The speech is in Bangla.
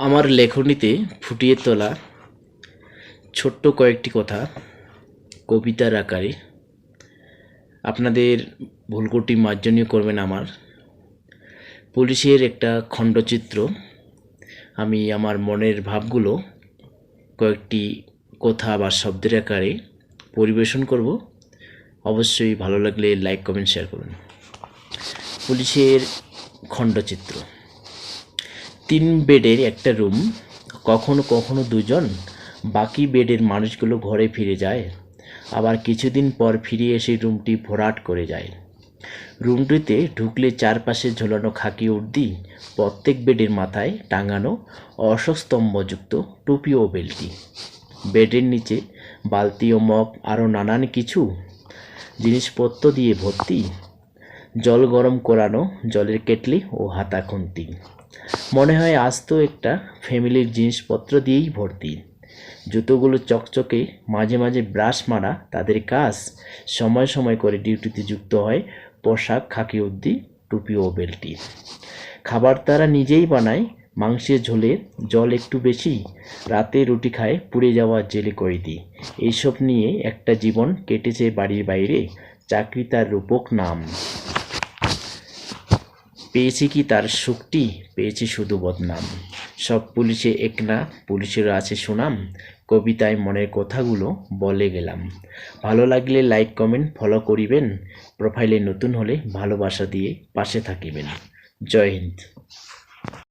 আমার লেখনীতে ফুটিয়ে তোলা ছোট্ট কয়েকটি কথা কবিতার আকারে। আপনাদের ভুলকুটি মার্জনীয় করবেন আমার। পুলিশের একটা খণ্ডচিত্র। আমি আমার মনের ভাবগুলো কয়েকটি কথা বা শব্দের আকারে পরিবেশন করব। অবশ্যই ভালো লাগলে লাইক, কমেন্ট শেয়ার করুন। পুলিশের খণ্ডচিত্র। তিন বেডের একটা রুম, কখনো কখনো দুজন। বাকি বেডের মানুষগুলো ঘরে ফিরে যায়। আবার কিছুদিন পর ফিরে এসে রুমটি ভরাট করে যায়। রুমটিতে ঢুকলে চারপাশে ঝোলানো খাকি উর্দি প্রত্যেক বেডের মাথায় টাঙানো অশ্বস্তম্ভযুক্ত টুপি ও বেলটি বেডের নিচে বালতি ও মগ আরও নানান কিছু জিনিসপত্র দিয়ে ভর্তি। জল গরম করানো, জলের কেটলি ও হাতা খুন্তি। মনে হয় আজ তো একটা ফ্যামিলির জিনিসপত্র দিয়েই ভর্তি। জুতোগুলো চকচকে, মাঝে মাঝে ব্রাশ মারা তাদের কাজ। সময় সময় করে ডিউটিতে যুক্ত হয় পোশাক, খাকি উদ্দি টুপি ও বেল্টি খাবার তারা নিজেই বানায়, মাংসের ঝোলে জল একটু বেশি, রাতে রুটি খায় পুড়ে যাওয়া জেলে কয়েদি। এইসব নিয়ে একটা জীবন কেটেছে বাড়ির বাইরে, চাকরি তার রূপক নাম। পেয়েছি কি তার সুখটি পেয়েছি শুধু বদনাম। সব পুলিশে এক না, পুলিশেরও আছে সুনাম। কবিতায় মনের কথাগুলো বলে গেলাম। ভালো লাগলে লাইক কমেন্ট ফলো করিবেন। প্রোফাইলে নতুন হলে ভালোবাসা দিয়ে পাশে থাকিবেন। জয় হিন্দ।